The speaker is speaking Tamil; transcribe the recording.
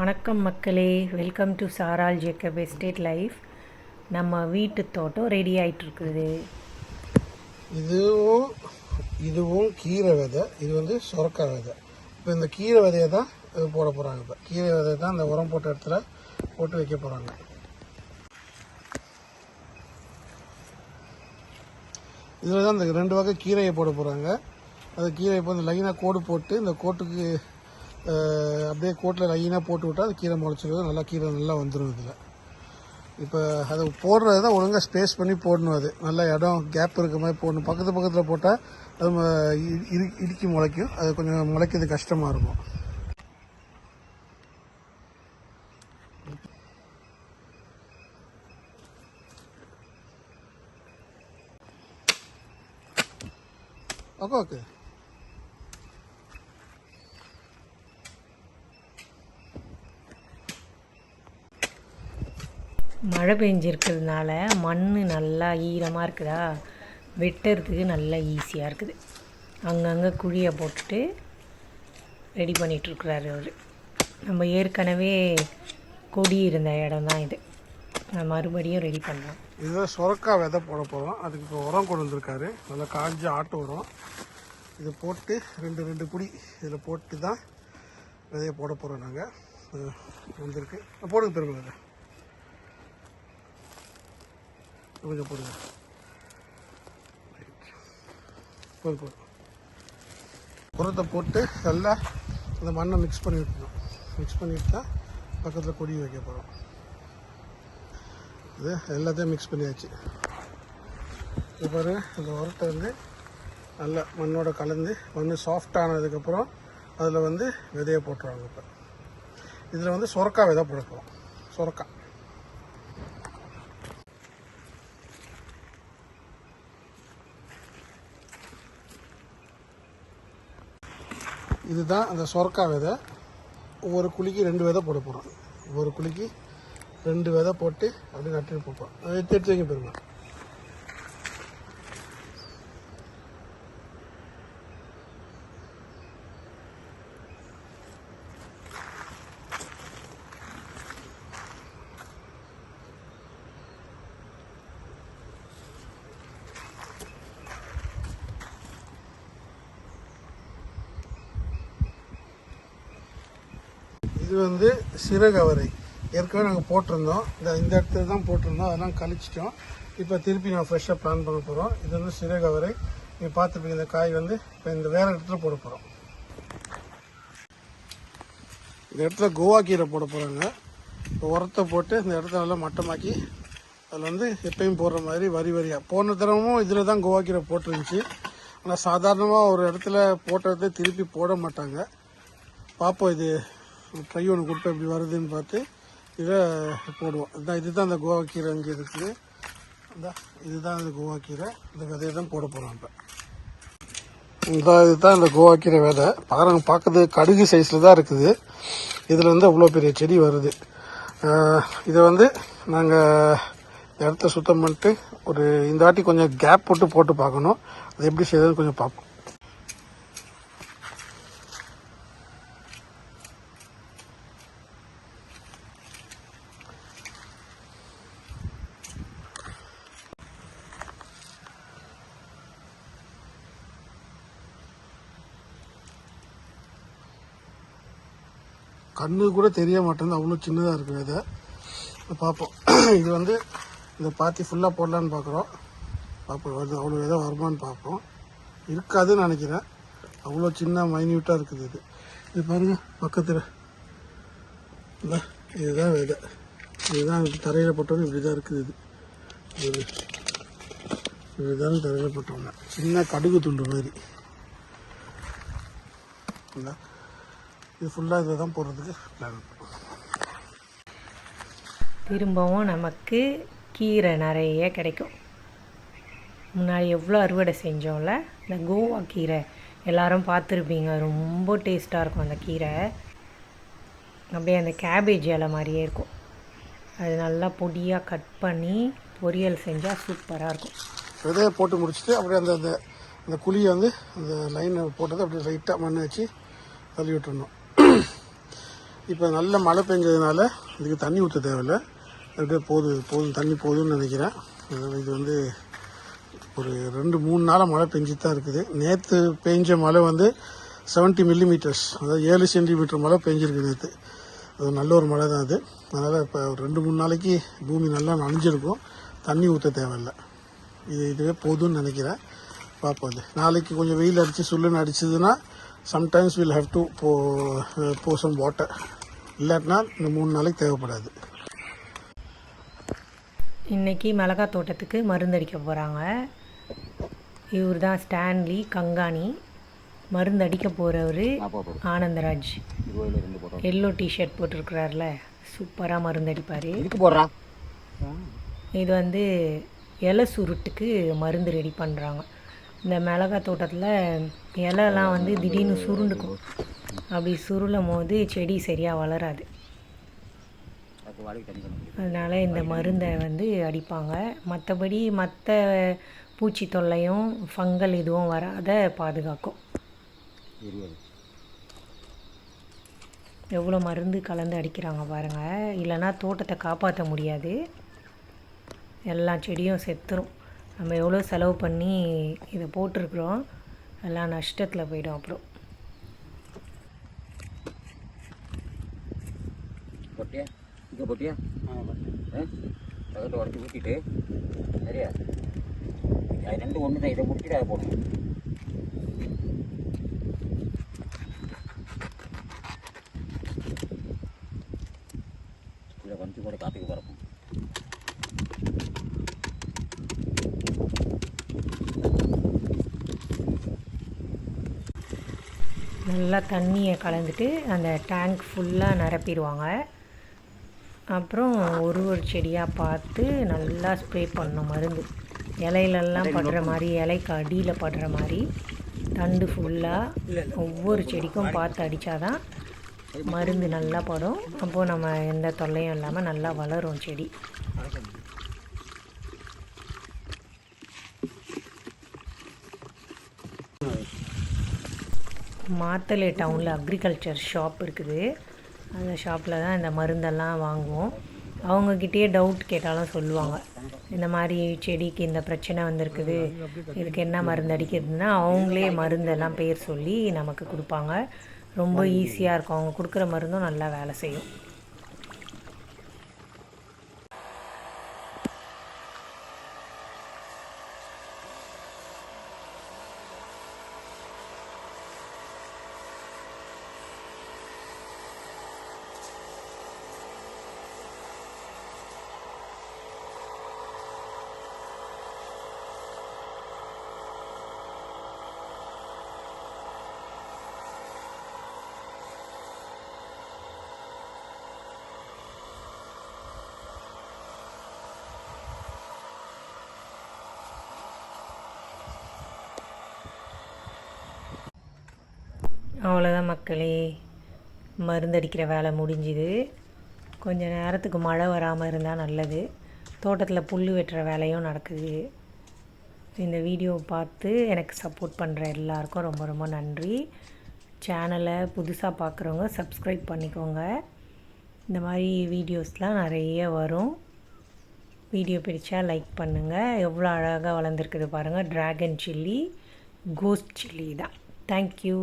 வணக்கம் மக்களே. வெல்கம் டு சாரால் ஜேக்கப் எஸ்டேட் லைஃப் நம்ம வீட்டு தோட்டம் ரெடி ஆகிட்டுருக்குது இதுவும் இதுவும் கீரை விதை. இது வந்து சுரக்காய் விதை. இப்போ இந்த கீரை விதையை தான் இது போட போகிறாங்க இப்போ. கீரை விதை தான் இந்த உரம் போட்ட இடத்துல போட்டு வைக்க போகிறாங்க இதில் தான் இந்த ரெண்டு வகை கீரையை போட போகிறாங்க அந்த கீரை இப்போ இந்த லைனாக கோடு போட்டு இந்த கோட்டுக்கு அப்படியே கோட்டில் லைனாக போட்டு விட்டால் அது கீரை முளைச்சிருக்கும் நல்லா கீரை நல்லா வந்துடும் இதில். இப்போ அதை போடுறது தான் ஒழுங்காக ஸ்பேஸ் பண்ணி போடணும் அது. நல்ல இடம் கேப் இருக்க மாதிரி போடணும். பக்கத்து பக்கத்தில் போட்டால் அது இரு- இடுக்கி முளைக்கும். அது கொஞ்சம் முளைக்கிறது கஷ்டமாக இருக்கும். ஓகே ஓகே மழை பெஞ்சிருக்கிறதுனால மண் நல்லா ஈரமாக இருக்குதா? வெட்டுறதுக்கு நல்லா ஈஸியாக இருக்குது. அங்கங்கே குழியை போட்டுட்டு ரெடி பண்ணிகிட்ருக்குறாரு அவர். நம்ம ஏற்கனவே கொடி இருந்த இடம் தான் இது. நான் மறுபடியும் ரெடி பண்ணலாம். இதுதான் சுரக்காய் விதை போட போகிறோம் அதுக்கு இப்போ உரம் கொண்டு வந்திருக்காரு. நல்லா காஞ்சி ஆட்டு உரம். இதை போட்டு ரெண்டு ரெண்டு குடி இதில் போட்டு தான் விதையை போட போகிறோம் நாங்கள் வந்திருக்கு. போடுங்க பெருமை கொஞ்சம் போடுங்க. போதும் போதும். உரத்தை போட்டு நல்லா அந்த மண்ணை மிக்ஸ் பண்ணி விட்டுணும் மிக்ஸ் பண்ணிட்டு தான் பக்கத்தில் கொடி வைக்க போகிறோம் இது எல்லாத்தையும் மிக்ஸ் பண்ணியாச்சு. இது பாருங்க இந்த உரத்தை வந்து நல்லா மண்ணோட கலந்து மண் சாஃப்ட் ஆனதுக்கப்புறம் அதில் வந்து விதையை போட்டுருவாங்க இப்போ. இதில் வந்து சொரக்காய் விதை போட போகிறோம் இதுதான் அந்த சொர்க்கா விதை. ஒவ்வொரு குழிக்கு ரெண்டு விதை போட போகிறோம் ஒவ்வொரு குழிக்கு ரெண்டு விதை போட்டு அப்படியே நட்டு போப்போம். அதை எடுத்து எடுத்து வைங்க பெருமாள். இது வந்து சிறகவரை. ஏற்கனவே நாங்கள் போட்டிருந்தோம். இந்த இந்த இடத்துல தான் போட்டிருந்தோம். அதெல்லாம் கழிச்சிட்டோம். இப்போ திருப்பி நான் ஃப்ரெஷ்ஷாக பிளான் பண்ண போகிறோம் இது வந்து சிறகவரை. நீங்கள் பார்த்துருப்பீங்க இந்த காய் வந்து இப்போ இந்த வேறு இடத்துல போட போகிறோம் இந்த இடத்துல கோவா கீரை போட போகிறாங்க இப்போ உரத்தை போட்டு இந்த இடத்த நல்லா மட்டமாக்கி அதில் வந்து எப்பயும் போடுற மாதிரி வரி வரியாக போன தடவும் இதில் தான் கோவா கீரை போட்டுருந்துச்சு. ஆனால் சாதாரணமாக ஒரு இடத்துல போட்டதை திருப்பி போட மாட்டாங்க. பார்ப்போம் இது ட்ரை ஒன்று கொடுத்து எப்படி வருதுன்னு பார்த்து இதை போடுவோம். இதுதான் இதுதான் அந்த கோவா கீரை இங்கே இருக்குது. இந்த இதுதான் அந்த கோவா கீரை. இந்த விதையை தான் போட போகிறோம் இப்போ. இந்த இதுதான் இந்த கோவா கீரை விதை. பாருங்க பார்க்குறது கடுகு சைஸில் தான் இருக்குது. இதில் வந்து அவ்வளோ பெரிய செடி வருது. இதை வந்து நாங்கள் இடத்த சுத்தம் பண்ணிட்டு ஒரு இந்த வாட்டி கொஞ்சம் கேப் போட்டு போட்டு பார்க்கணும். அது எப்படி செய்யறதுன்னு கொஞ்சம் பார்ப்போம். கண்ணு கூட தெரிய மாட்டேங்குது அவ்வளோ சின்னதாக இருக்குது விதை. பார்ப்போம் இது வந்து இந்த பாத்தி ஃபுல்லாக போடலான்னு பார்க்குறோம் பார்ப்போம் வருது அவ்வளோ விதை வருமான்னு பார்ப்போம் இருக்காதுன்னு நினைக்கிறேன். அவ்வளோ சின்ன மைன்யூட்டாக இருக்குது இது. இது பாருங்கள் பக்கத்தில். இல்லை இதுதான் விதை. இதுதான் தரையில் போட்டோன்னு இப்படி தான் இருக்குது இது. இது இதுதான் தரையில் போட்டோம்னா சின்ன கடுகு துண்டு மாதிரி. இல்லை இது ஃபுல்லாக இதில் தான் போடுறதுக்கு பிளான் திரும்பவும் நமக்கு கீரை நிறைய கிடைக்கும். முன்னாடி எவ்வளோ அறுவடை செஞ்சோம்ல இந்த கோவா கீரை. எல்லாரும் பார்த்துருப்பீங்க ரொம்ப டேஸ்ட்டாக இருக்கும் அந்த கீரை. அப்படியே அந்த கேபேஜ் இலை மாதிரியே இருக்கும். அது நல்லா பொடியாக கட் பண்ணி பொரியல் செஞ்சால் சூப்பராக இருக்கும். விதையை போட்டு முடிச்சுட்டு அப்படியே அந்த அந்த அந்த குழியை வந்து அந்த லைனை போட்டதை அப்படியே லைட்டாக மண் வச்சு தள்ளி விட்டுறணும். இப்போ நல்ல மழை பெஞ்சதுனால இதுக்கு தண்ணி ஊற்ற தேவையில்லை. அப்படியே போதும் போதும் தண்ணி போதும்னு நினைக்கிறேன். இது வந்து ஒரு ரெண்டு மூணு நாளாக மழை பெஞ்சிட்டு தான் இருக்குது. நேற்று பெஞ்ச மழை வந்து 70 மில்லிமீட்டர்ஸ் அதாவது ஏழு சென்டிமீட்டர் மழை பெஞ்சிருக்கு நேற்று அது நல்ல ஒரு மழை தான் அது. அதனால் இப்போ ஒரு ரெண்டு மூணு நாளைக்கு பூமி நல்லா நனைஞ்சிருக்கும். தண்ணி ஊற்ற தேவையில்லை. இது இதுவே போதும்னு நினைக்கிறேன். பார்ப்போம் அது. நாளைக்கு கொஞ்சம் வெயில் அடித்து சுள்ளுன்னு அடிச்சதுன்னா sometimes will have to go go some water இல்லாட்டினா இந்த மூணு நாளைக்கு தேவைப்படாது. இன்னைக்கு மிளகாய் தோட்டத்துக்கு மருந்தடிக்க போகிறாங்க இவர் தான் ஸ்டான்லி கங்காணி. மருந்தடிக்க போகிறவர் ஆனந்தராஜ். எல்லோ டிஷர்ட் போட்டிருக்கிறார்ல சூப்பராக மருந்தடிப்பார் இதுக்கு போடுறா? இது வந்து இலை சுருட்டுக்கு மருந்து ரெடி பண்ணுறாங்க இந்த மிளகாய் தோட்டத்தில் இலைலாம் வந்து திடீர்னு சுருண்டுக்கும். அப்படி சுருளும் போது செடி சரியாக வளராது. அதனால் இந்த மருந்தை வந்து அடிப்பாங்க. மற்றபடி மற்ற பூச்சி தொல்லையும் ஃபங்கல் இதுவும் வராத பாதுகாக்கும். எவ்வளோ மருந்து கலந்து அடிக்கிறாங்க பாருங்கள் இல்லைன்னா தோட்டத்தை காப்பாற்ற முடியாது. எல்லா செடியும் செத்துரும். நம்ம எவ்வளோ செலவு பண்ணி இதை போட்டிருக்குறோம். எல்லாம் நஷ்டத்தில் போயிடும் அப்புறம். போட்டியா இங்கே போட்டியா தகட்டு உடச்சி ஊற்றிட்டு சரியா அது ரெண்டு ஒன்று தான் இதை முடிச்சுட்டு அதை போடணும் இதை கொஞ்சம் கூட காற்றுக்கு பறக்கும் நல்லா தண்ணியை கலந்துட்டு அந்த டேங்க் ஃபுல்லாக நிரப்பிடுவாங்க. அப்புறம் ஒரு ஒரு செடியாக பார்த்து நல்லா ஸ்ப்ரே பண்ணணும் மருந்து. இலையிலெல்லாம் படுற மாதிரி இலைக்கு அடியில் படுற மாதிரி தண்டு ஃபுல்லாக ஒவ்வொரு செடிக்கும் பார்த்து அடித்தாதான் மருந்து நல்லா படும். அப்போது நம்ம எந்த தொல்லையும் இல்லாமல் நல்லா வளரும் செடி. மாத்தலை டவுனில் அக்ரிகல்ச்சர் ஷாப் இருக்குது. அந்த ஷாப்பில் தான் இந்த மருந்தெல்லாம் வாங்குவோம். அவங்கக்கிட்டேயே டவுட் கேட்டாலும் சொல்லுவாங்க. இந்த மாதிரி செடிக்கு இந்த பிரச்சனை வந்திருக்குது. இதுக்கு என்ன மருந்து அடிக்கிறதுனா அவங்களே மருந்தெல்லாம் பேர் சொல்லி நமக்கு கொடுப்பாங்க. ரொம்ப ஈஸியாக இருக்கும். அவங்க கொடுக்குற மருந்தும் நல்லா வேலை செய்யும். அவ்வளோதான் மக்களே. மருந்தடிக்கிற வேலை முடிஞ்சுது. கொஞ்சம் நேரத்துக்கு மழை வராமல் இருந்தால் நல்லது. தோட்டத்தில் புல் வெட்டுற வேலையும் நடக்குது. இந்த வீடியோவை பார்த்து எனக்கு சப்போர்ட் பண்ணுற எல்லாருக்கும் ரொம்ப ரொம்ப நன்றி. சேனலை புதுசாக பார்க்குறவங்க சப்ஸ்கிரைப் பண்ணிக்கோங்க. இந்த மாதிரி வீடியோஸ்லாம் நிறைய வரும். வீடியோ பிடிச்சா லைக் பண்ணுங்கள் எவ்வளோ அழகாக வளர்ந்துருக்குது பாருங்கள் ட்ராகன் சில்லி கோஸ்ட் சில்லி தான். Thank you